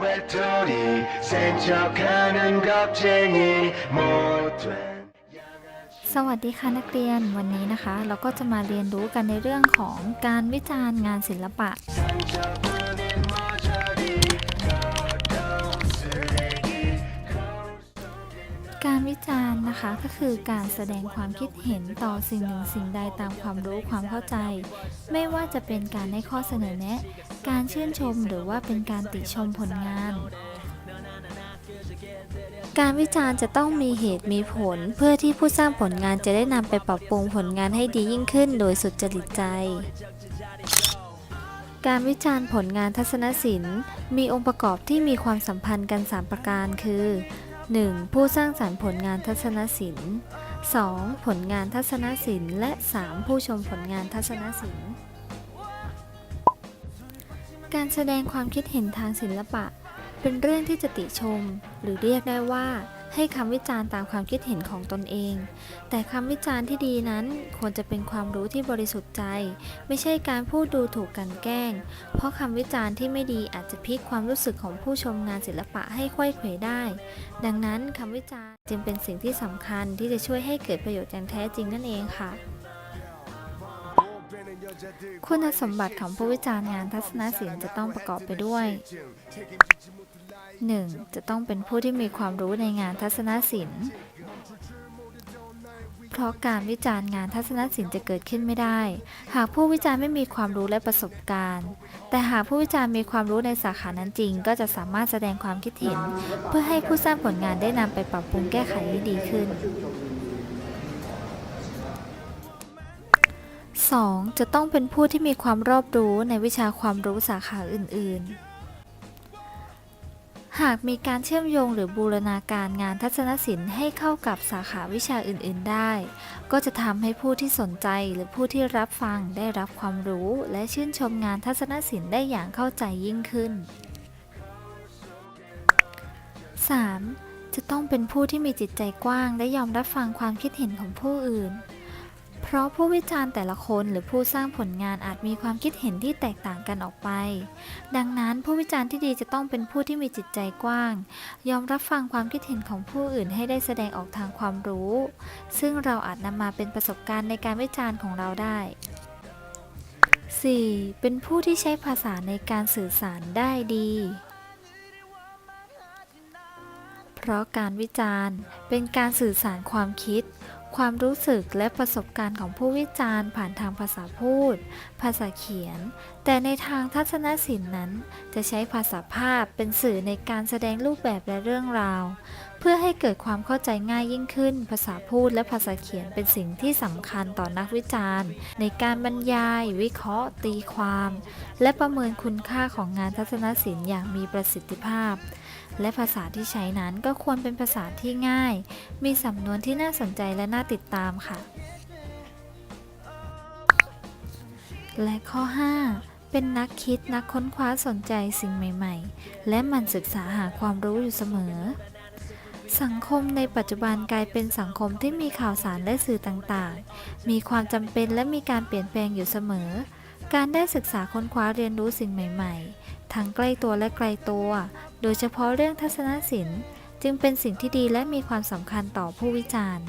외톨이 센척하는 겁쟁이 못된 สวัสดีค่ะนักเรียนวันนี้นะคะ เราก็จะมาเรียนรู้กันในเรื่องของการวิจารณ์งานศิลปะ นะคะ ก็คือการแสดงความคิดเห็นต่อสิ่งหนึ่งสิ่งใดตามความรู้ความเข้าใจ ไม่ว่าจะเป็นการให้ข้อเสนอแนะ การชื่นชมหรือว่าเป็นการติชมผลงาน การวิจารณ์จะต้องมีเหตุมีผล เพื่อที่ผู้สร้างผลงานจะได้นำไปปรับปรุงผลงานให้ดียิ่งขึ้น โดยสุดจริตใจ การวิจารณ์ผลงานทัศนศิลป์ มีองค์ประกอบที่มีความสัมพันธ์กัน 3 ประการคือ 1. ผู้สร้างสรรค์ผลงานทัศนศิลป์ 2. ผลงานทัศนศิลป์ และ 3. ผู้ชมผลงานทัศนศิลป์ การแสดงความคิดเห็นทางศิลปะ เป็นเรื่องที่จะติชม หรือเรียกได้ว่า ให้คำวิจารณ์ตามความคิดเห็นของตนเอง แต่คำวิจารณ์ที่ดีนั้นควรจะเป็นความรู้ที่บริสุทธิ์ใจ ไม่ใช่การพูดดูถูกกันแกล้ง เพราะคำวิจารณ์ที่ไม่ดีอาจจะพลิกความรู้สึกของผู้ชมงานศิลปะให้ค่อยเขวได้ ดังนั้นคำวิจารณ์จึงเป็นสิ่งที่สำคัญที่จะช่วยให้เกิดประโยชน์อย่างแท้จริงนั่นเองค่ะคุณสมบัติของผู้วิจารณ์งานทัศนศิลป์จะต้องประกอบไปด้วย 1. จะต้องเป็นผู้ที่มีความรู้ในงานทัศนศิลป์ เพราะการวิจารณ์งานทัศนศิลป์จะเกิดขึ้นไม่ได้ หากผู้วิจารณ์ไม่มีความรู้และประสบการณ์ แต่หากผู้วิจารณ์มีความรู้ในสาขานั้นจริง ก็จะสามารถแสดงความคิดเห็น เพื่อให้ผู้สร้างผลงานได้นำไปปรับปรุงแก้ไขให้ดีขึ้น 2. จะต้องเป็นผู้ที่มีความรอบรู้ในวิชาความรู้สาขาอื่น ๆ หากมีการเชื่อมโยงหรือบูรณาการงานทัศนศิลป์ให้เข้ากับสาขาวิชาอื่น ๆ ได้ ก็จะทำให้ผู้ที่สนใจหรือผู้ที่รับฟังได้รับความรู้ และชื่นชมงานทัศนศิลป์ได้อย่างเข้าใจยิ่งขึ้น 3. จะต้องเป็นผู้ที่มีจิตใจกว้าง และยอมรับฟังความคิดเห็นของผู้อื่น ราะผู้วิจารณ์แต่ละคนหรือผู้สร้างผลงานอาจมีความคิดเห็นที่แตกต่างกันออกไป ดังนั้นผู้วิจารณ์ที่ดีจะต้องเป็นผู้ที่มีจิตใจกว้าง ยอมรับฟังความคิดเห็นของผู้อื่นให้ได้แสดงออกทางความรู้ ซึ่งเราอาจนำมาเป็นประสบการณ์ในการวิจารณ์ของเราได้ 4. เป็นผู้ที่ใช้ภาษาในการสื่อสารได้ดี เพราะการวิจารณ์เป็นการสื่อสารความคิด ความรู้สึกและประสบการณ์ของผู้วิจารณ์ผ่านทางภาษาพูด ภาษาเขียน แต่ในทางทัศนศิลป์นั้น จะใช้ภาษาภาพเป็นสื่อในการแสดงรูปแบบและเรื่องราว เพื่อให้เกิดความเข้าใจง่ายยิ่งขึ้น ภาษาพูดและภาษาเขียนเป็นสิ่งที่สำคัญต่อนักวิจารณ์ ในการบรรยาย วิเคราะห์ ตีความ และประเมินคุณค่าของงานทัศนศิลป์อย่างมีประสิทธิภาพ และภาษาที่ใช้นั้นก็ควรเป็นภาษาที่ง่าย มีสำนวนที่น่าสนใจและน่าติดตามค่ะ และข้อ 5 เป็นนักคิดนักค้นคว้าสนใจสิ่งใหม่ ๆ และหมันศึกษาหาความรู้อยู่เสมอ สังคมในปัจจุบันกลายเป็นสังคมที่มีข่าวสารและสื่อต่างๆ มีความจำเป็นและมีการเปลี่ยนแปลงอยู่เสมอ การได้ศึกษาค้นคว้าเรียนรู้สิ่งใหม่ ๆ ทั้งใกล้ตัวและไกลตัว โดยเฉพาะเรื่องทัศนศิลป์ จึงเป็นสิ่งที่ดีและมีความสำคัญต่อผู้วิจารณ์